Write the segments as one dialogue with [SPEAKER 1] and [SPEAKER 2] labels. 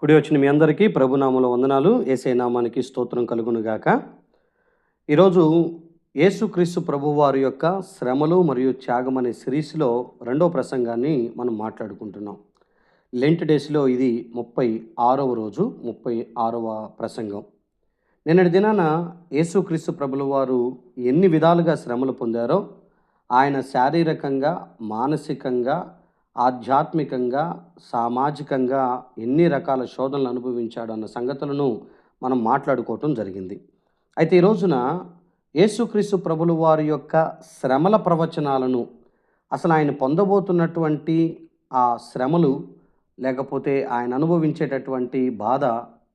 [SPEAKER 1] కుడి వచ్చిన మీ అందరికీ ప్రభునామల వందనాలు. ఏసే నామానికి స్తోత్రం కలుగునుగాక. ఈరోజు యేసుక్రీస్తు ప్రభువారి యొక్క శ్రమలు మరియు త్యాగం అనే సిరీస్లో రెండో ప్రసంగాన్ని మనం మాట్లాడుకుంటున్నాం. లెంట్ డేస్లో ఇది ముప్పై ఆరవ రోజు ముప్పై ఆరవ ప్రసంగం. నిన్నటి దినాన యేసుక్రీస్తు ప్రభుల వారు ఎన్ని విధాలుగా శ్రమలు పొందారో ఆయన శారీరకంగా మానసికంగా ఆధ్యాత్మికంగా సామాజికంగా ఎన్ని రకాల శోధనలు అనుభవించాడు అన్న సంగతులను మనం మాట్లాడుకోవటం జరిగింది. అయితే ఈ రోజున యేసుక్రీస్తు ప్రభులు వారి యొక్క శ్రమల ప్రవచనాలను అసలు ఆయన పొందబోతున్నటువంటి ఆ శ్రమలు లేకపోతే ఆయన అనుభవించేటటువంటి బాధ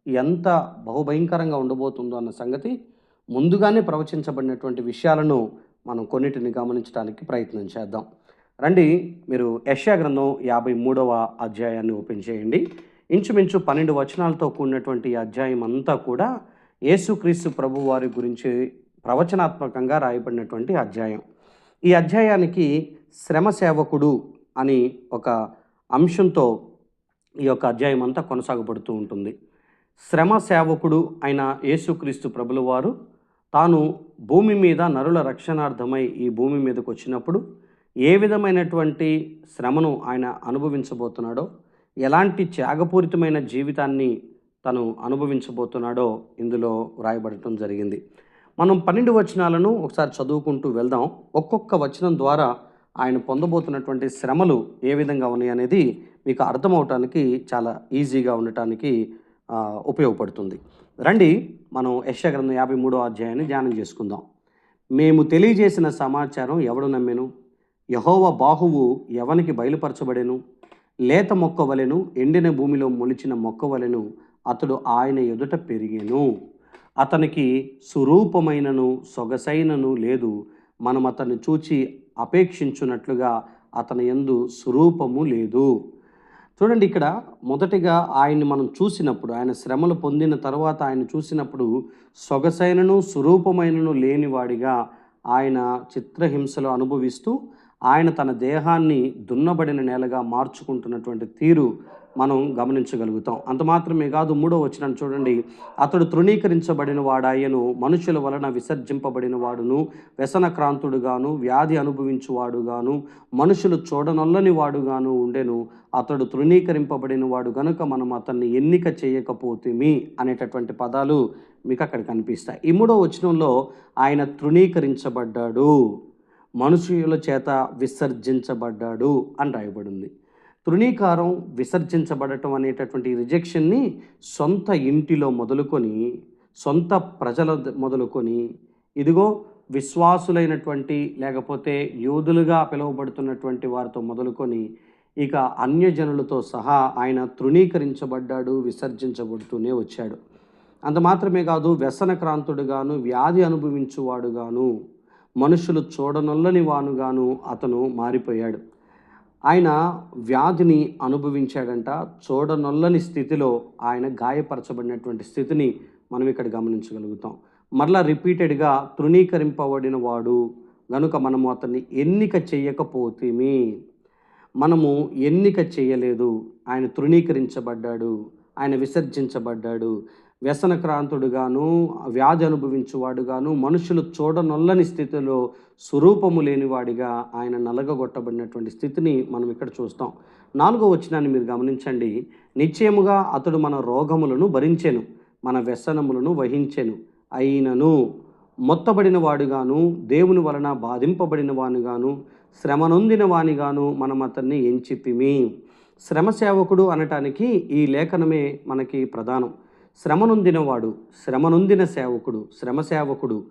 [SPEAKER 1] ఎంత బహుభయంకరంగా ఉండబోతుందో అన్న సంగతి ముందుగానే ప్రవచించబడినటువంటి విషయాలను మనం కొన్నిటిని గమనించడానికి ప్రయత్నం చేద్దాం. రండి మీరు యష్యా గ్రంథం యాభై మూడవ అధ్యాయాన్ని ఓపెన్ చేయండి. ఇంచుమించు పన్నెండు వచనాలతో కూడినటువంటి అధ్యాయం అంతా కూడా యేసుక్రీస్తు ప్రభు వారి గురించి ప్రవచనాత్మకంగా రాయబడినటువంటి అధ్యాయం. ఈ అధ్యాయానికి శ్రమ సేవకుడు అని ఒక అంశంతో ఈ యొక్క అధ్యాయం అంతా కొనసాగబడుతూ ఉంటుంది. శ్రమ సేవకుడు అయిన యేసుక్రీస్తు ప్రభులవారు తాను భూమి మీద నరుల రక్షణార్థమై ఈ భూమి మీదకు వచ్చినప్పుడు ఏ విధమైనటువంటి శ్రమను ఆయన అనుభవించబోతున్నాడో ఎలాంటి త్యాగపూరితమైన జీవితాన్ని తను అనుభవించబోతున్నాడో ఇందులో వ్రాయబడటం జరిగింది. మనం పన్నెండు వచనాలను ఒకసారి చదువుకుంటూ వెళ్దాం. ఒక్కొక్క వచనం ద్వారా ఆయన పొందబోతున్నటువంటి శ్రమలు ఏ విధంగా ఉన్నాయి అనేది మీకు అర్థమవటానికి చాలా ఈజీగా ఉండటానికి ఉపయోగపడుతుంది. రండి మనం యశగ్రంథం యాభై మూడో అధ్యాయాన్ని ధ్యానం చేసుకుందాం. మేము తెలియజేసిన సమాచారం ఎవడు నమ్మెను? యహోవ బాహువు ఎవనికి బయలుపరచబడెను. లేత మొక్క వలెను ఎండిన భూమిలో మొలిచిన మొక్క వలెను అతడు ఆయన ఎదుట పెరిగెను. అతనికి సురూపమైనను సొగసైనను లేదు. మనం అతన్ని చూచి అపేక్షించున్నట్లుగా అతని ఎందు స్వరూపము లేదు. చూడండి ఇక్కడ మొదటిగా ఆయన్ని మనం చూసినప్పుడు ఆయన శ్రమలు పొందిన తర్వాత ఆయన చూసినప్పుడు సొగసైనను స్వరూపమైనను లేనివాడిగా ఆయన చిత్రహింసలు అనుభవిస్తూ ఆయన తన దేహాన్ని దున్నబడిన నేలగా మార్చుకుంటున్నటువంటి తీరు మనం గమనించగలుగుతాం. అంత మాత్రమే కాదు మూడో వచ్చిన చూడండి. అతడు తృణీకరించబడిన వాడాయను మనుషుల వలన విసర్జింపబడిన వాడును వ్యసనక్రాంతుడుగాను వ్యాధి అనుభవించువాడుగాను మనుషులు చూడనొల్లని వాడుగాను ఉండెను. అతడు తృణీకరింపబడిన వాడు గనుక మనం అతన్ని ఎన్నిక చేయకపోతేమి అనేటటువంటి పదాలు మీకు అక్కడ కనిపిస్తాయి. ఈ మూడో వచనంలో ఆయన తృణీకరించబడ్డాడు. మనుషుల చేత విసర్జించబడ్డాడు అని రాయబడింది. తృణీకారం విసర్జించబడటం అనేటటువంటి రిజెక్షన్ని సొంత ఇంటిలో మొదలుకొని సొంత ప్రజల మొదలుకొని ఇదిగో విశ్వాసులైనటువంటి లేకపోతే యోధులుగా పిలువబడుతున్నటువంటి వారితో మొదలుకొని ఇక అన్యజనులతో సహా ఆయన తృణీకరించబడ్డాడు విసర్జించబడుతూనే వచ్చాడు. అంత మాత్రమే కాదు వ్యసనక్రాంతుడుగాను వ్యాధి అనుభవించువాడుగాను మనుషులు చూడనొల్లని వానుగాను అతను మారిపోయాడు. ఆయన వ్యాధిని అనుభవించాడంట. చూడనొల్లని స్థితిలో ఆయన గాయపరచబడినటువంటి స్థితిని మనం ఇక్కడ గమనించగలుగుతాం. మరలా రిపీటెడ్గా తృణీకరింపబడిన వాడు గనుక మనము అతన్ని ఎన్నిక చేయకపోతేమి మనము ఎన్నిక చేయలేదు. ఆయన తృణీకరించబడ్డాడు. ఆయన విసర్జించబడ్డాడు. వ్యసనక్రాంతుడుగాను వ్యాధి అనుభవించువాడుగాను మనుషులు చూడనొల్లని స్థితిలో స్వరూపము లేనివాడిగా ఆయన నలగగొట్టబడినటువంటి స్థితిని మనం ఇక్కడ చూస్తాం. నాలుగో వచనాన్ని మీరు గమనించండి. నిశ్చయముగా అతడు మన రోగములను భరించెను మన వ్యసనములను వహించెను. అయినను మొత్తబడిన వాడుగాను దేవుని వలన బాధింపబడిన వానిగాను శ్రమనొందిన వానిగాను మనం అతన్ని ఎంచితిమి. శ్రమ సేవకుడు అనటానికి ఈ లేఖనమే మనకి ప్రధానం. శ్రమనొందినవాడు శ్రమనొందిన సేవకుడు శ్రమ సేవకుడు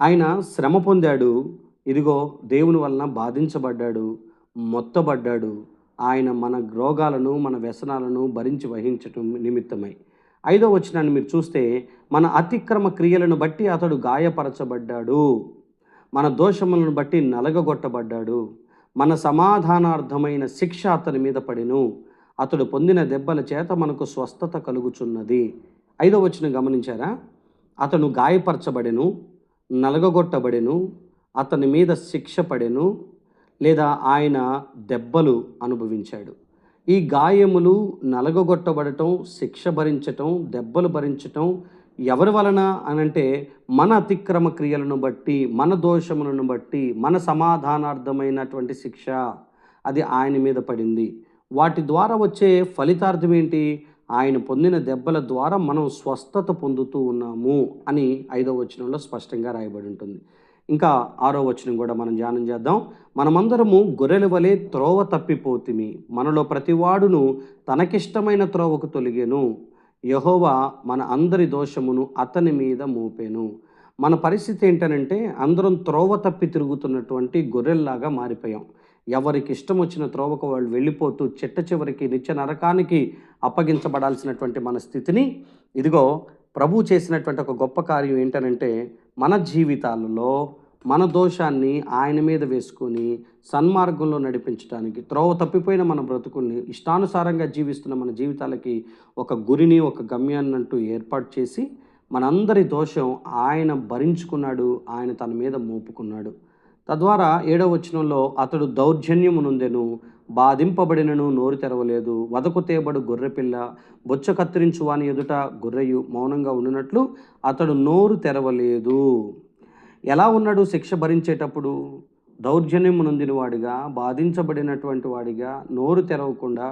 [SPEAKER 1] ఆయన శ్రమ పొందాడు ఇదిగో దేవుని వలన బాధించబడ్డాడు మొత్తబడ్డాడు. ఆయన మన రోగాలను మన వ్యసనాలను భరించి వహించటం నిమిత్తమై. ఐదో వచనాన్ని మీరు చూస్తే మన అతిక్రమ క్రియలను బట్టి అతడు గాయపరచబడ్డాడు. మన దోషములను బట్టి నలగగొట్టబడ్డాడు. మన సమాధానార్థమైన శిక్ష అతని మీద పడిను. అతడు పొందిన దెబ్బల చేత మనకు స్వస్థత కలుగుచున్నది. ఐదో వచ్చిన గమనించారా? అతను గాయపరచబడెను నలగగొట్టబడెను అతని మీద శిక్ష పడెను లేదా ఆయన దెబ్బలు అనుభవించాడు. ఈ గాయములు నలగొట్టబడటం శిక్ష భరించటం దెబ్బలు భరించటం ఎవరి వలన అనంటే మన అతిక్రమ క్రియలను బట్టి మన దోషములను బట్టి మన సమాధానార్థమైనటువంటి శిక్ష అది ఆయన మీద పడింది. వాటి ద్వారా వచ్చే ఫలితార్థం ఏంటి? ఆయన పొందిన దెబ్బల ద్వారా మనం స్వస్థత పొందుతూ ఉన్నాము అని ఐదో వచనంలో స్పష్టంగా రాయబడి ఉంటుంది. ఇంకా ఆరో వచనం కూడా మనం ధ్యానం చేద్దాం. మనమందరము గొర్రెల వలె త్రోవ తప్పిపోతిమి. మనలో ప్రతివాడును తనకిష్టమైన త్రోవకు తొలిగేను. యహోవా మన అందరి దోషమును అతని మీద మోపెను. మన పరిస్థితి ఏంటనంటే అందరం త్రోవ తప్పి తిరుగుతున్నటువంటి గొర్రెల్లాగా మారిపోయాం. ఎవరికి ఇష్టం వచ్చిన త్రోవకు వాళ్ళు వెళ్ళిపోతూ చిట్ట చివరికి నిత్య నరకానికి అప్పగించబడాల్సినటువంటి మన స్థితిని ఇదిగో ప్రభు చేసినటువంటి ఒక గొప్ప కార్యం ఏంటనంటే మన జీవితాలలో మన దోషాన్ని ఆయన మీద వేసుకొని సన్మార్గంలో నడిపించడానికి త్రోవ తప్పిపోయిన మన బ్రతుకుల్ని ఇష్టానుసారంగా జీవిస్తున్న మన జీవితాలకి ఒక గురిని ఒక గమ్యాన్ని అంటూ ఏర్పాటు చేసి మనందరి దోషం ఆయన భరించుకున్నాడు ఆయన తన మీద మోపుకున్నాడు. తద్వారా ఏడవ వచనంలో అతడు దౌర్జన్యమునుందెను బాధింపబడినను నోరు తెరవలేదు. వదకు తేబడు గొర్రెపిల్ల బొచ్చ కత్తిరించు వాని ఎదుట గొర్రెయు మౌనంగా ఉండినట్లు అతడు నోరు తెరవలేదు. ఎలా ఉన్నాడు శిక్ష భరించేటప్పుడు? దౌర్జన్యము నొందిన వాడిగా బాధించబడినటువంటి వాడిగా నోరు తెరవకుండా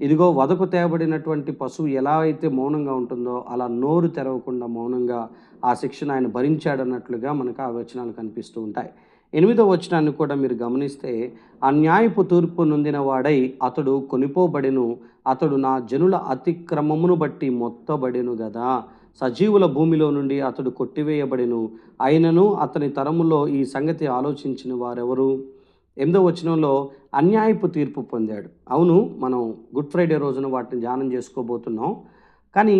[SPEAKER 1] ఇదిగో వదకు తేబడినటువంటి పశువు ఎలా అయితే మౌనంగా ఉంటుందో అలా నోరు తెరవకుండా మౌనంగా ఆ శిక్షను ఆయన భరించాడన్నట్లుగా మనకు ఆ వచనాలు కనిపిస్తూ ఉంటాయి. ఎనిమిదో వచనాన్ని కూడా మీరు గమనిస్తే అన్యాయపు తీర్పు నొందిన వాడై అతడు కొనిపోబడెను. అతడు నా జనుల అతిక్రమమును బట్టి మొత్తబడెను గదా. సజీవుల భూమిలో నుండి అతడు కొట్టివేయబడెను. అయినను అతని తరములో ఈ సంగతి ఆలోచించిన వారెవరు? ఎనిమిదో వచనంలో అన్యాయపు తీర్పు పొందాడు. అవును మనం గుడ్ ఫ్రైడే రోజున వాటిని ధ్యానం చేసుకోబోతున్నాం. కానీ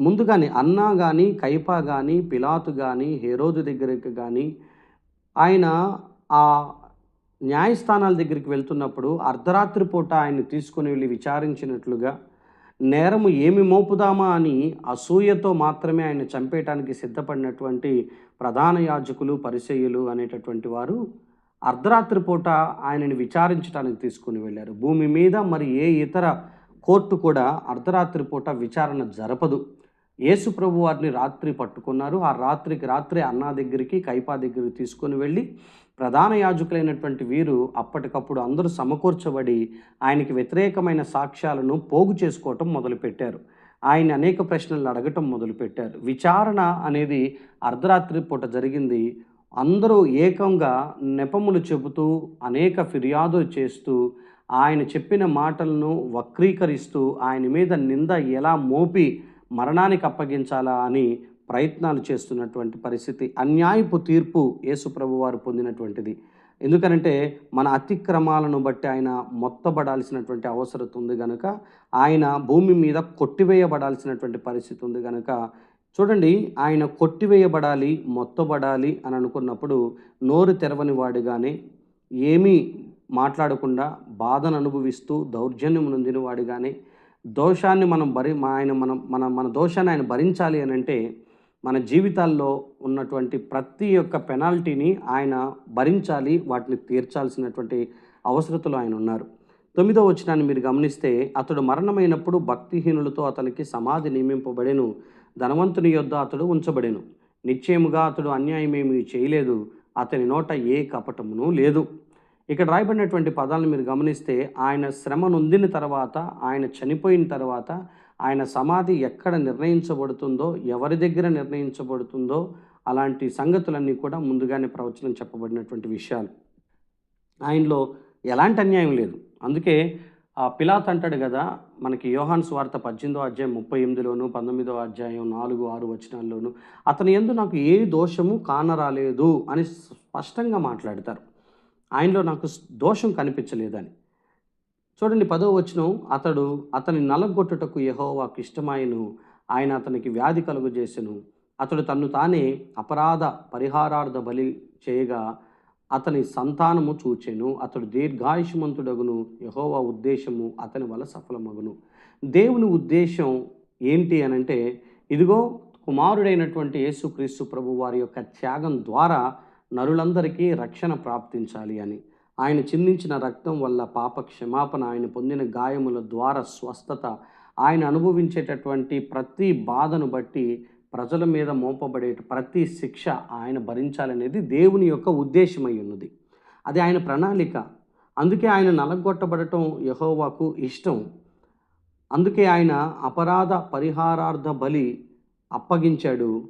[SPEAKER 1] ముందుగానే అన్నా కానీ కైపా కానీ పిలాతు కానీ హేరోదు దగ్గరికి కానీ ఆయన ఆ న్యాయస్థానాల దగ్గరికి వెళ్తున్నప్పుడు అర్ధరాత్రి పూట ఆయన తీసుకుని వెళ్ళి విచారించినట్లుగా నేరము ఏమి మోపుదామా అని అసూయతో మాత్రమే ఆయన చంపేయటానికి సిద్ధపడినటువంటి ప్రధాన యాజకులు పరిచయులు అనేటటువంటి వారు అర్ధరాత్రి పూట ఆయనని విచారించడానికి తీసుకుని వెళ్ళారు. భూమి మీద మరి ఏ ఇతర కోర్టు కూడా అర్ధరాత్రి పూట విచారణ జరపదు. యేసు ప్రభు వారిని రాత్రి పట్టుకున్నారు. ఆ రాత్రికి రాత్రి అన్నా దగ్గరికి కైపా దగ్గరికి తీసుకొని వెళ్ళి ప్రధాన యాజకులైనటువంటి వీరు అప్పటికప్పుడు అందరూ సమకూర్చబడి ఆయనకి వ్యతిరేకమైన సాక్ష్యాలను పోగు చేసుకోవటం మొదలుపెట్టారు. ఆయన అనేక ప్రశ్నలు అడగటం మొదలుపెట్టారు. విచారణ అనేది అర్ధరాత్రి పూట జరిగింది. అందరూ ఏకంగా నెపములు చెబుతూ అనేక ఫిర్యాదులు చేస్తూ ఆయన చెప్పిన మాటలను వక్రీకరిస్తూ ఆయన మీద నింద ఎలా మోపి మరణానికి అప్పగించాలా అని ప్రయత్నాలు చేస్తున్నటువంటి పరిస్థితి అన్యాయపు తీర్పు యేసుప్రభు వారు పొందినటువంటిది. ఎందుకనంటే మన అతిక్రమాలను బట్టి ఆయన మొత్తబడాల్సినటువంటి అవసరం ఉంది కనుక ఆయన భూమి మీద కొట్టివేయబడాల్సినటువంటి పరిస్థితి ఉంది కనుక చూడండి ఆయన కొట్టివేయబడాలి మొత్తబడాలి అని అనుకున్నప్పుడు నోరు తెరవని వాడిగానే ఏమీ మాట్లాడకుండా బాధను అనుభవిస్తూ దౌర్జన్యం నొందిన కానీ దోషాన్ని మనం భరి ఆయన మనం మన మన దోషాన్ని ఆయన భరించాలి అని అంటే మన జీవితాల్లో ఉన్నటువంటి ప్రతి ఒక్క పెనాల్టీని ఆయన భరించాలి వాటిని తీర్చాల్సినటువంటి అవసరతలో ఆయన ఉన్నారు. తొమ్మిదో వచనాన్ని మీరు గమనిస్తే అతడు మరణమైనప్పుడు భక్తిహీనులతో అతనికి సమాధి నియమింపబడెను. ధనవంతుని యొద్ద అతడు ఉంచబడెను. నిశ్చయముగా అతడు అన్యాయమేమీ చేయలేదు. అతని నోట ఏ కపటమును లేదు. ఇక్కడ రాయబడినటువంటి పదాలను మీరు గమనిస్తే ఆయన శ్రమ నొందిన తర్వాత ఆయన చనిపోయిన తర్వాత ఆయన సమాధి ఎక్కడ నిర్ణయించబడుతుందో ఎవరి దగ్గర నిర్ణయించబడుతుందో అలాంటి సంగతులన్నీ కూడా ముందుగానే ప్రవచనం చెప్పబడినటువంటి విషయాలు. ఆయనలో ఎలాంటి అన్యాయం లేదు. అందుకే ఆ పిలాత్ అంటాడు కదా మనకి యోహాన్ స్వార్థ పద్దెనిమిదో అధ్యాయం ముప్పై ఎనిమిదిలోను పంతొమ్మిదో అధ్యాయం నాలుగు ఆరు వచనాల్లోను అతని ఎందు నాకు ఏ దోషము కానరాలేదు అని స్పష్టంగా మాట్లాడతారు. ఆయనలో నాకు దోషం కనిపించలేదని. చూడండి పదో వచనం. అతడు అతని నలగొట్టుటకు యహోవాకు ఇష్టమాయను. ఆయన అతనికి వ్యాధి కలుగజేసెను. అతడు తన్ను తానే అపరాధ పరిహారార్థ బలి చేయగా అతని సంతానము చూచెను. అతడు దీర్ఘాయుషమంతుడగును. యహోవా ఉద్దేశము అతని వల్ల సఫలమగును. దేవుని ఉద్దేశం ఏంటి అనంటే ఇదిగో కుమారుడైనటువంటి యేసుక్రీస్తు ప్రభు వారి యొక్క త్యాగం ద్వారా నరులందరికీ రక్షణ ప్రాప్తించాలి అని. ఆయన చిందించిన రక్తం వల్ల పాప క్షమాపణ ఆయన పొందిన గాయముల ద్వారా స్వస్థత ఆయన అనుభవించేటటువంటి ప్రతి బాధను బట్టి ప్రజల మీద మోపబడే ప్రతి శిక్ష ఆయన భరించాలనేది దేవుని యొక్క ఉద్దేశమై ఉన్నది అది ఆయన ప్రణాళిక. అందుకే ఆయన నలగొట్టబడటం యహోవాకు ఇష్టం. అందుకే ఆయన అపరాధ పరిహారార్థ బలి అప్పగించాడు.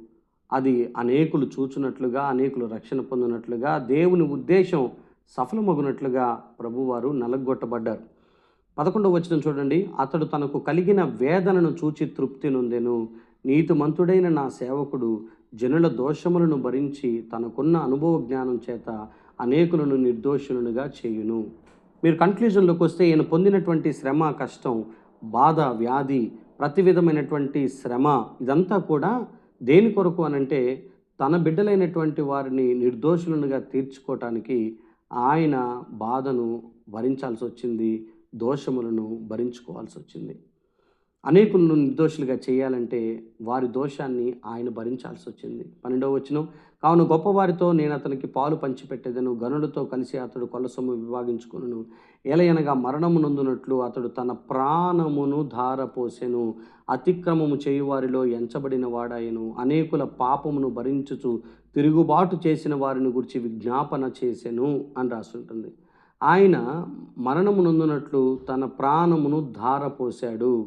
[SPEAKER 1] అది అనేకులు చూచినట్లుగా అనేకులు రక్షణ పొందినట్లుగా దేవుని ఉద్దేశం సఫలమగునట్లుగా ప్రభువారు నలగొట్టబడ్డారు. పదకొండవ వచనం చూడండి. అతడు తనకు కలిగిన వేదనను చూచి తృప్తి నొందెను. నీతిమంతుడైన నా సేవకుడు జనుల దోషములను భరించి తనకున్న అనుభవ జ్ఞానం చేత అనేకులను నిర్దోషులుగా చేయును. మీరు కన్క్లూజన్లోకి వస్తే ఈయన పొందినటువంటి శ్రమ కష్టం బాధ వ్యాధి ప్రతి విధమైనటువంటి శ్రమ ఇదంతా కూడా దేని కొరకు అనంటే తన బిడ్డలైనటువంటి వారిని నిర్దోషులుగా తీర్చుకోవటానికి ఆయన బాధను భరించాల్సి వచ్చింది దోషములను భరించుకోవాల్సి వచ్చింది అనేకులను నిర్దోషులుగా చేయాలంటే వారి దోషాన్ని ఆయన భరించాల్సి వచ్చింది. పన్నెండవ వచనం కావున గొప్పవారితో నేను అతనికి పాలు పంచిపెట్టేదను గనులతో కలిసి అతడు కొలసొమ్ము విభాగించుకును ఎలయనగా మరణము నొందునట్లు అతడు తన ప్రాణమును ధారపోసెను. అతిక్రమము చేయువారిలో ఎంచబడిన వాడాయను. అనేకుల పాపమును భరించుచు తిరుగుబాటు చేసిన వారిని గురించి విజ్ఞాపన చేసెను అని రాస్తుంటుంది ఆయన మరణము నొందునట్లు తన ప్రాణమును ధారపోశాడు.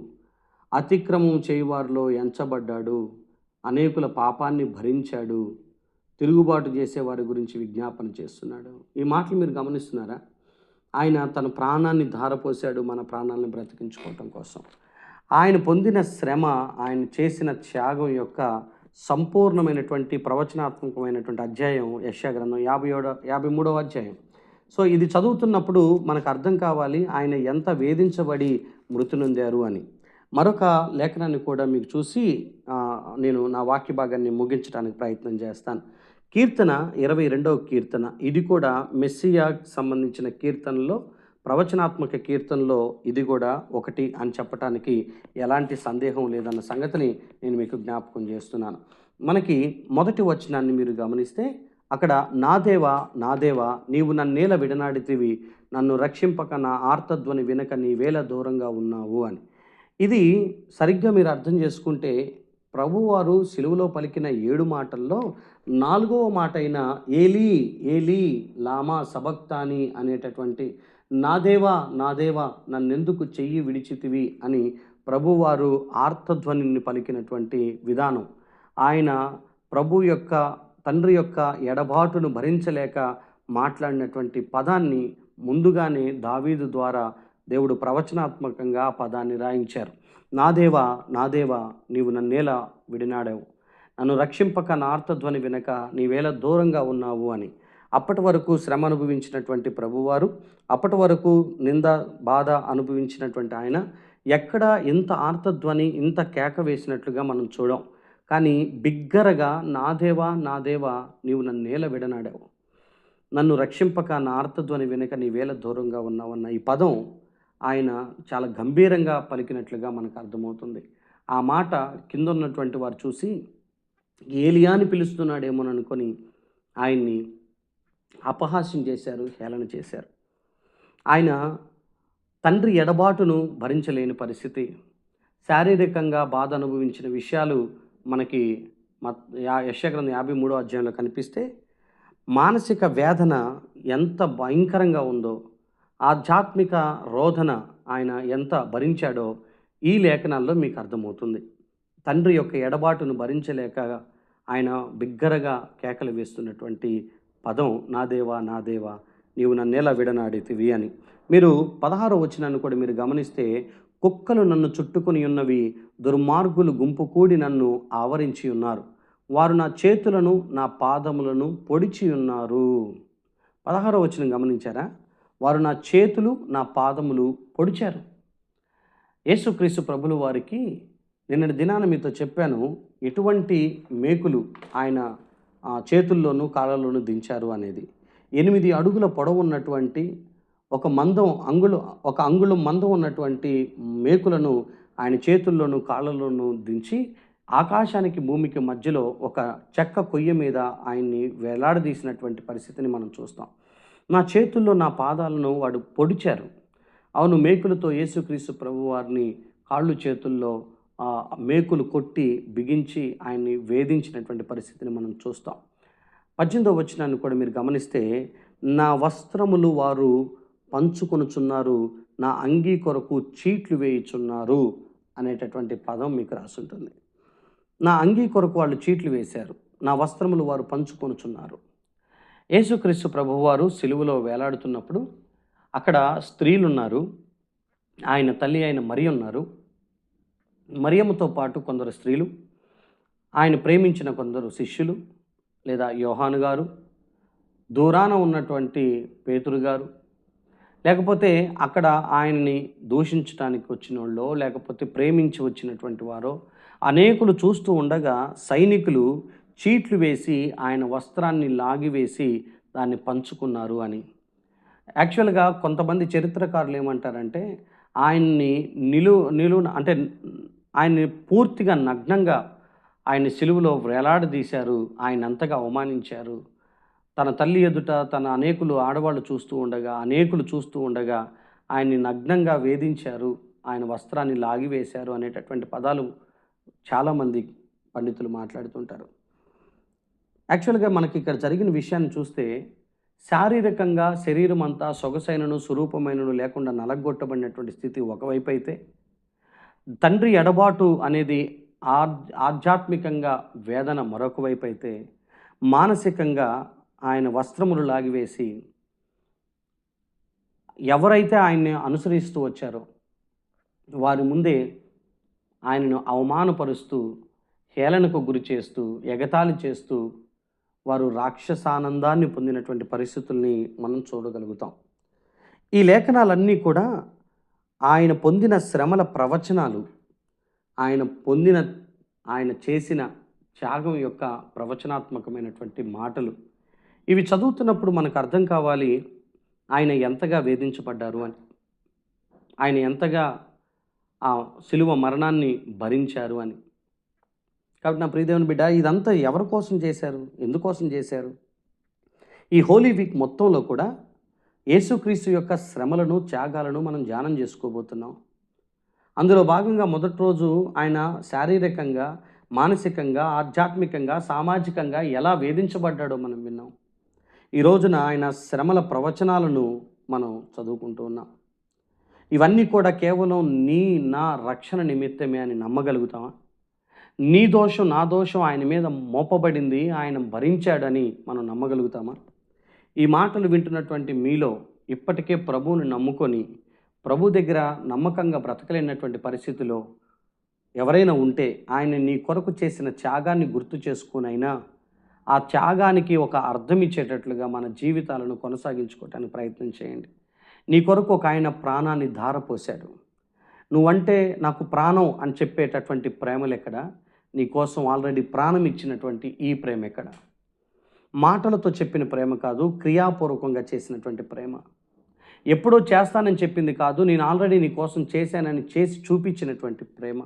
[SPEAKER 1] అతిక్రమం చేయువారిలో ఎంచబడ్డాడు. అనేకుల పాపాన్ని భరించాడు. తిరుగుబాటు చేసేవారి గురించి విజ్ఞాపన చేస్తున్నాడు. ఈ మాటలు మీరు గమనిస్తున్నారా? ఆయన తన ప్రాణాన్ని ధారపోశాడు మన ప్రాణాలను బ్రతికించుకోవటం కోసం. ఆయన పొందిన శ్రమ ఆయన చేసిన త్యాగం యొక్క సంపూర్ణమైనటువంటి ప్రవచనాత్మకమైనటువంటి అధ్యాయం యశాగ్రంథం యాభై ఏడో యాభై మూడవ అధ్యాయం. సో ఇది చదువుతున్నప్పుడు మనకు అర్థం కావాలి ఆయన ఎంత వేధించబడి మృతి నొందారు అని. మరొక లేఖనాన్ని కూడా మీకు చూసి నేను నా వాక్య భాగాన్ని ముగించడానికి ప్రయత్నం చేస్తాను. కీర్తన ఇరవై రెండవ కీర్తన. ఇది కూడా మెస్సియాకి సంబంధించిన కీర్తనలో ప్రవచనాత్మక కీర్తనలో ఇది కూడా ఒకటి అని చెప్పటానికి ఎలాంటి సందేహం లేదన్న సంగతిని నేను మీకు జ్ఞాపకం చేస్తున్నాను. మనకి మొదటి వచనాన్ని మీరు గమనిస్తే అక్కడ నా దేవా నా దేవా నీవు నన్నేల విడనాడితివి నన్ను రక్షింపక నా ఆర్తధ్వని వినక నీ వేల దూరంగా ఉన్నావు అని. ఇది సరిగ్గా మీరు అర్థం చేసుకుంటే ప్రభువారు సిలువలో పలికిన ఏడు మాటల్లో నాలుగవ మాట అయిన ఏలీ ఏలీ లామా సబక్తాని అనేటటువంటి నా దేవా నా దేవా నన్నెందుకు చెయ్యి విడిచితివి అని ప్రభువారు ఆర్తధ్వనిని పలికినటువంటి విధానం. ఆయన ప్రభు యొక్క తండ్రి యొక్క ఎడబాటును భరించలేక మాట్లాడినటువంటి పదాన్ని ముందుగానే దావీదు ద్వారా దేవుడు ప్రవచనాత్మకంగా ఆ పదాన్ని రాయించారు. నా దేవా నా దేవా నీవు నన్నేలా విడినాడావు. నన్ను రక్షింపక నా ఆర్తధ్వని వినక నీవేళ దూరంగా ఉన్నావు అని. అప్పటి వరకు శ్రమ అనుభవించినటువంటి ప్రభువారు అప్పటి వరకు నింద బాధ అనుభవించినటువంటి ఆయన ఎక్కడ ఇంత ఆర్తధ్వని ఇంత కేక వేసినట్లుగా మనం చూడం. కానీ బిగ్గరగా నా దేవా నా దేవా నీవు నన్ను నేల విడనాడావు. నన్ను రక్షింపక నా ఆర్తధ్వని వెనుక నీవేళ దూరంగా ఉన్నావన్న ఈ పదం ఆయన చాలా గంభీరంగా పలికినట్లుగా మనకు అర్థమవుతుంది. ఆ మాట కింద ఉన్నటువంటి వారు చూసి ఏలియాని పిలుస్తున్నాడేమోనని అనుకొని ఆయన్ని అపహాస్యం చేశారు హేళన చేశారు. ఆయన తండ్రి ఎడబాటును భరించలేని పరిస్థితి. శారీరకంగా బాధ అనుభవించిన విషయాలు మనకి మత్ యా- యాభై మూడో అధ్యాయంలో కనిపిస్తే మానసిక వేదన ఎంత భయంకరంగా ఉందో ఆధ్యాత్మిక రోధన ఆయన ఎంత భరించాడో ఈ లేఖనాల్లో మీకు అర్థమవుతుంది. తండ్రి యొక్క ఎడబాటును భరించలేక ఆయన బిగ్గరగా కేకలు వేస్తున్నటువంటి పదం నా దేవా నా దేవా నీవు నన్నేలా విడనాడితివి అని. మీరు పదహారు వచ్చినాను కూడా మీరు గమనిస్తే కుక్కలు నన్ను చుట్టుకొని ఉన్నవి దుర్మార్గులు గుంపు కూడి నన్ను ఆవరించి ఉన్నారు. వారు నా చేతులను నా పాదములను పొడిచి ఉన్నారు. పదహారో వచ్చిన గమనించారా? వారు నా చేతులు నా పాదములు పొడిచారు. యేసుక్రీస్తు ప్రభులు వారికి నిన్నటి దినాన మీతో చెప్పాను ఎటువంటి మేకులు ఆయన చేతుల్లోనూ కాళ్ళలోనూ దించారు అనేది. ఎనిమిది అడుగుల పొడవు ఉన్నటువంటి ఒక మందం అంగుళం ఒక అంగుళం మందం ఉన్నటువంటి మేకులను ఆయన చేతుల్లోనూ కాళ్ళలోనూ దించి ఆకాశానికి భూమికి మధ్యలో ఒక చెక్క కొయ్య మీద ఆయన్ని వేలాడదీసినటువంటి పరిస్థితిని మనం చూస్తాం. నా చేతుల్లో నా పాదాలను వాడు పొడిచారు. అవును మేకులతో యేసుక్రీస్తు ప్రభు వారిని కాళ్ళు చేతుల్లో ఆ, మేకులు కొట్టి బిగించి ఆయన్ని వేధించినటువంటి పరిస్థితిని మనం చూస్తాం. పద్దెనిమిదో వచ్చినాన్ని కూడా మీరు గమనిస్తే నా వస్త్రములు వారు పంచుకొనుచున్నారు నా అంగీ కొరకు చీట్లు వేయుచున్నారు అనేటటువంటి పదం మీకు రాసుంటుంది. నా అంగీ కొరకు వాళ్ళు చీట్లు వేశారు నా వస్త్రములు వారు పంచుకొనుచున్నారు. యేసుక్రీస్తు ప్రభువారు సిలువలో వేలాడుతున్నప్పుడు అక్కడ స్త్రీలు ఉన్నారు ఆయన తల్లి అయిన మరి ఉన్నారు. మరియమ్మతో పాటు కొందరు స్త్రీలు ఆయన ప్రేమించిన కొందరు శిష్యులు లేదా యోహాను గారు దూరాన ఉన్నటువంటి పేతురు గారు. లేకపోతే అక్కడ ఆయన్ని దూషించడానికి వచ్చిన వాళ్ళో లేకపోతే ప్రేమించి వచ్చినటువంటి వారో అనేకులు చూస్తూ ఉండగా సైనికులు చీట్లు వేసి ఆయన వస్త్రాన్ని లాగివేసి దాన్ని పంచుకున్నారు అని. యాక్చువల్గా కొంతమంది చరిత్రకారులు ఏమంటారంటే ఆయన్ని నిలు నిలు అంటే ఆయన్ని పూర్తిగా నగ్నంగా ఆయన్ని సిలువలో వేలాడదీశారు ఆయన అంతగా అవమానించారు. తన తల్లి ఎదుట తన అనేకులు ఆడవాళ్ళు చూస్తూ ఉండగా అనేకులు చూస్తూ ఉండగా ఆయన్ని నగ్నంగా వేధించారు ఆయన వస్త్రాన్ని లాగివేశారు అనేటటువంటి పదాలు చాలామంది పండితులు మాట్లాడుతుంటారు. యాక్చువల్గా మనకి ఇక్కడ జరిగిన విషయాన్ని చూస్తే శారీరకంగా శరీరం అంతా సొగసైనను స్వరూపమైనను లేకుండా నలగొట్టబడినటువంటి స్థితి ఒకవైపు అయితే తండ్రి ఎడబాటు అనేది ఆర్ ఆధ్యాత్మికంగా వేదన మరొక వైపు అయితే మానసికంగా ఆయన వస్త్రములు లాగివేసి ఎవరైతే ఆయన్ని అనుసరిస్తూ వచ్చారో వారి ముందే ఆయనను అవమానపరుస్తూ హేళనకు గురి చేస్తూ ఎగతాళి చేస్తూ వారు రాక్షసానందాన్ని పొందినటువంటి పరిస్థితుల్ని మనం చూడగలుగుతాం. ఈ లేఖనాలన్నీ కూడా ఆయన పొందిన శ్రమల ప్రవచనాలు ఆయన పొందిన ఆయన చేసిన త్యాగం యొక్క ప్రవచనాత్మకమైనటువంటి మాటలు. ఇవి చదువుతున్నప్పుడు మనకు అర్థం కావాలి ఆయన ఎంతగా వేధించబడ్డారు అని. ఆయన ఎంతగా ఆ సిలువ మరణాన్ని భరించారు అని. కాబట్టి నా ప్రియదేవుని బిడ్డ ఇదంతా ఎవరి కోసం చేశారు? ఎందుకోసం చేశారు? ఈ హోలీ వీక్ మొత్తంలో కూడా యేసుక్రీస్తు యొక్క శ్రమలను త్యాగాలను మనం ధ్యానం చేసుకోబోతున్నాం. అందులో భాగంగా మొదటి రోజు ఆయన శారీరకంగా మానసికంగా ఆధ్యాత్మికంగా సామాజికంగా ఎలా వేధించబడ్డాడో మనం విన్నాం. ఈ రోజున ఆయన శ్రమల ప్రవచనాలను మనం చదువుకుంటూ ఉన్నాం. ఇవన్నీ కూడా కేవలం నీ నా రక్షణ నిమిత్తమే అని నమ్మగలుగుతామా? నీ దోషం నా దోషం ఆయన మీద మోపబడింది ఆయన భరించాడని మనం నమ్మగలుగుతామా? ఈ మాటలు వింటున్నటువంటి మీలో ఇప్పటికే ప్రభువుని నమ్ముకొని ప్రభు దగ్గర నమ్మకంగా బ్రతకలేనటువంటి పరిస్థితిలో ఎవరైనా ఉంటే ఆయన నీ కొరకు చేసిన త్యాగాన్ని గుర్తు చేసుకునైనా ఆ త్యాగానికి ఒక అర్థం ఇచ్చేటట్లుగా మన జీవితాలను కొనసాగించుకోవటానికి ప్రయత్నం చేయండి. నీ కొరకు ఒక ఆయన ప్రాణాన్ని ధారపోశాడు. నువ్వంటే నాకు ప్రాణం అని చెప్పేటటువంటి ప్రేమలు ఎక్కడ? నీ కోసం ఆల్రెడీ ప్రాణం ఇచ్చినటువంటి ఈ ప్రేమ ఎక్కడ? మాటలతో చెప్పిన ప్రేమ కాదు క్రియాపూర్వకంగా చేసినటువంటి ప్రేమ. ఎప్పుడో చేస్తానని చెప్పింది కాదు నేను ఆల్రెడీ నీ కోసం చేశానని చేసి చూపించినటువంటి ప్రేమ.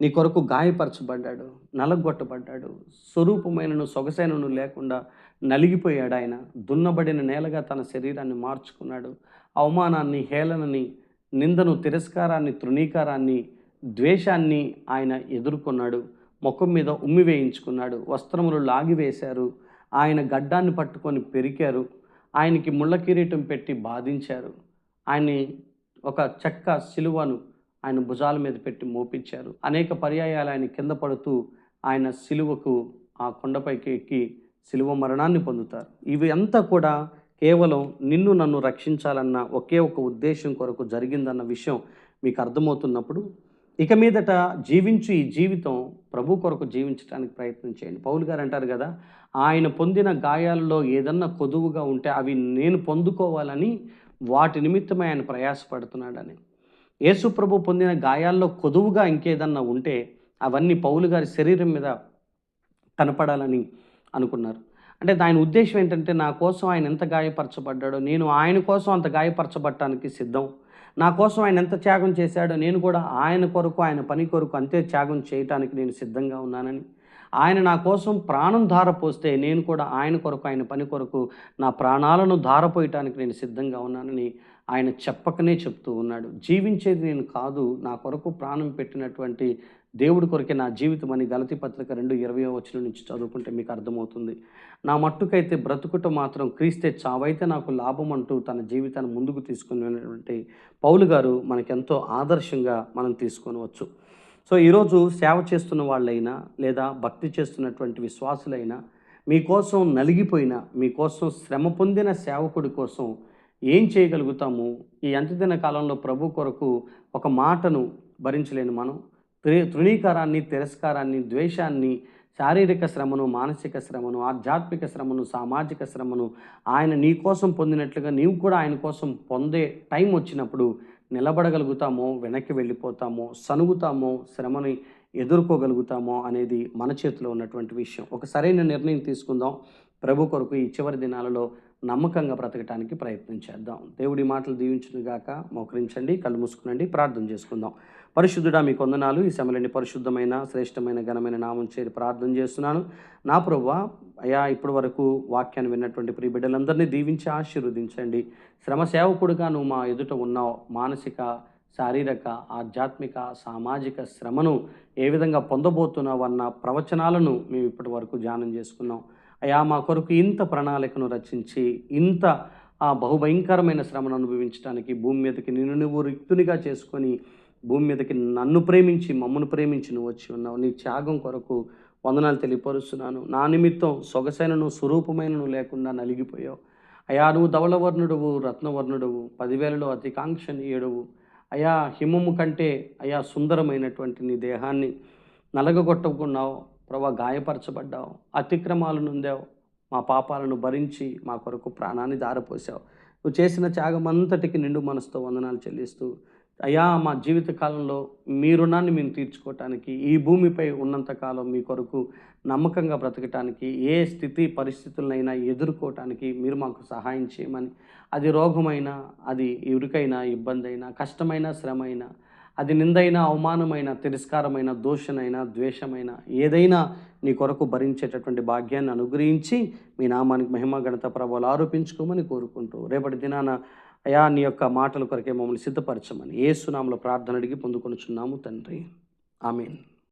[SPEAKER 1] నీ కొరకు గాయపరచబడ్డాడు నలగొట్టబడ్డాడు స్వరూపమైనను సొగసైనను లేకుండా నలిగిపోయాడు ఆయన. దున్నబడిన నేలగా తన శరీరాన్ని మార్చుకున్నాడు. అవమానాన్ని హేళనని నిందను తిరస్కారాన్ని తృణీకారాన్ని ద్వేషాన్ని ఆయన ఎదుర్కొన్నాడు. ముఖం మీద ఉమ్మి వేయించుకున్నాడు. వస్త్రములు లాగివేశారు ఆయన గడ్డాన్ని పట్టుకొని పెరికారు. ఆయనకి ముళ్ళ కిరీటం పెట్టి బాధించారు. ఆయన్ని ఒక చెక్క సిలువను ఆయన భుజాల మీద పెట్టి మోపించారు. అనేక పర్యాయాలు ఆయన కింద పడుతూ ఆయన సిలువకు ఆ కొండపైకి ఎక్కి సిలువ మరణాన్ని పొందుతారు. ఇవి అంతా కూడా కేవలం నిన్ను నన్ను రక్షించాలన్న ఒకే ఒక ఉద్దేశం కొరకు జరిగిందన్న విషయం మీకు అర్థమవుతున్నప్పుడు ఇక మీదట జీవించు ఈ జీవితం ప్రభు కొరకు జీవించడానికి ప్రయత్నం చేయండి. పౌలు గారు అంటారు కదా ఆయన పొందిన గాయాల్లో ఏదన్నా కొదువుగా ఉంటే అవి నేను పొందుకోవాలని వాటి నిమిత్తమే ఆయన ప్రయాసపడుతున్నాడని. యేసు ప్రభు పొందిన గాయాల్లో కొదువుగా ఇంకేదన్నా ఉంటే అవన్నీ పౌలు గారి శరీరం మీద కనపడాలని అనుకున్నారు. అంటే ఆయన ఉద్దేశం ఏంటంటే నా కోసం ఆయన ఎంత గాయపరచబడ్డాడో నేను ఆయన కోసం అంత గాయపరచబడటానికి సిద్ధం. నా కోసం ఆయన ఎంత త్యాగం చేశాడో నేను కూడా ఆయన కొరకు ఆయన పని కొరకు అంతే త్యాగం చేయటానికి నేను సిద్ధంగా ఉన్నానని. ఆయన నా కోసం ప్రాణం ధారపోస్తే నేను కూడా ఆయన కొరకు ఆయన పని కొరకు నా ప్రాణాలను ధారపోయటానికి నేను సిద్ధంగా ఉన్నానని ఆయన చెప్పకనే చెప్తూ ఉన్నాడు. జీవించేది నేను కాదు నా కొరకు ప్రాణం పెట్టినటువంటి దేవుడి కొరకే నా జీవితం అని గలతి పత్రిక రెండు ఇరవై వచ్చిన నుంచి చదువుకుంటే మీకు అర్థమవుతుంది. నా మట్టుకైతే బ్రతుకుట మాత్రం క్రీస్తే చావైతే నాకు లాభం అంటూ తన జీవితాన్ని ముందుకు తీసుకునేటువంటి పౌలు గారు మనకెంతో ఆదర్శంగా మనం తీసుకొనవచ్చు. సో ఈరోజు సేవ చేస్తున్న వాళ్ళైనా లేదా భక్తి చేస్తున్నటువంటి విశ్వాసులైనా మీకోసం నలిగిపోయిన మీకోసం శ్రమ పొందిన సేవకుడి కోసం ఏం చేయగలుగుతాము? ఈ అంత్యదిన కాలంలో ప్రభు కొరకు ఒక మాటను భరించలేని మనం తృణీకారాన్ని తిరస్కారాన్ని ద్వేషాన్ని శారీరక శ్రమను మానసిక శ్రమను ఆధ్యాత్మిక శ్రమను సామాజిక శ్రమను ఆయన నీ కోసం పొందినట్లుగా నీవు కూడా ఆయన కోసం పొందే టైం వచ్చినప్పుడు నిలబడగలుగుతామో వెనక్కి వెళ్ళిపోతామో సనుగుతామో శ్రమని ఎదుర్కోగలుగుతామో అనేది మన చేతిలో ఉన్నటువంటి విషయం. ఒక సరైన నిర్ణయం తీసుకుందాం. ప్రభు కొరకు ఈ చివరి దినాలలో నమ్మకంగా బ్రతకటానికి ప్రయత్నం చేద్దాం. దేవుడి మాటలు దీవించునుగాక. మోకరించండి కళ్ళు మూసుకునండి ప్రార్థన చేసుకుందాం. పరిశుద్ధుడా మీ కొందనాలు ఈ సమయంలో పరిశుద్ధమైన శ్రేష్టమైన ఘనమైన నామం చేరి ప్రార్థన చేస్తున్నాను. నా ప్రభు అయా ఇప్పటి వరకు వాక్యాన్ని విన్నటువంటి ప్రియ బిడ్డలందరినీ దీవించి ఆశీర్వదించండి. శ్రమ సేవకుడుగా నువ్వు మా ఎదుట ఉన్నావు. మానసిక శారీరక ఆధ్యాత్మిక సామాజిక శ్రమను ఏ విధంగా పొందబోతున్నావు అన్న ప్రవచనాలను మేము ఇప్పటి వరకు ధ్యానం చేసుకున్నాం. అయా మా కొరకు ఇంత ప్రణాళికను రచించి ఇంత ఆ బహుభయంకరమైన శ్రమను అనుభవించడానికి భూమి మీదకి నిన్ను నువ్వు రిక్తునిగా చేసుకొని భూమి మీదకి నన్ను ప్రేమించి మమ్మను ప్రేమించి నువ్వు వచ్చి ఉన్నావు. నీ త్యాగం కొరకు వందనాలు తెలియపరుస్తున్నాను. నా నిమిత్తం సొగసైనను స్వరూపమైనను లేకుండా నలిగిపోయావు. అయా నువ్వు ధవళవర్ణుడువు రత్నవర్ణుడువు పదివేలలో అతి కాంక్షణీయుడువు అయా హిమము కంటే అయా సుందరమైనటువంటి నీ దేహాన్ని నలగగొట్టుకున్నావు. ప్రభా గాయపరచబడ్డావు. అతిక్రమాలు నుందావు. మా పాపాలను భరించి మా కొరకు ప్రాణాన్ని దారపోసావు నువ్వు చేసిన త్యాగం అంతటికి నిండు మనసుతో వందనాలు చెల్లిస్తూ అయ్యా మా జీవిత కాలంలో మీ రుణాన్ని మేము తీర్చుకోవటానికి ఈ భూమిపై ఉన్నంతకాలం మీ కొరకు నమ్మకంగా బ్రతకటానికి ఏ స్థితి పరిస్థితులనైనా ఎదుర్కోవటానికి మీరు మాకు సహాయం చేయమని. అది రోగమైనా అది ఇరుకైనా ఇబ్బంది అయినా కష్టమైన శ్రమ అయినా అది నిందైన అవమానమైన తిరస్కారమైన దోషనైన ద్వేషమైన ఏదైనా నీ కొరకు భరించేటటువంటి భాగ్యాన్ని అనుగ్రహించి మీ నామానికి మహిమ గణత ప్రభావాలు ఆరోపించుకోమని కోరుకుంటూ రేపటి దినాన అయా నీ యొక్క మాటల కొరకే మమ్మల్ని సిద్ధపరచమని ఏ సునామలో ప్రార్థన అడిగి పొందుకొనుచున్నాము తండ్రి. ఆమెన్.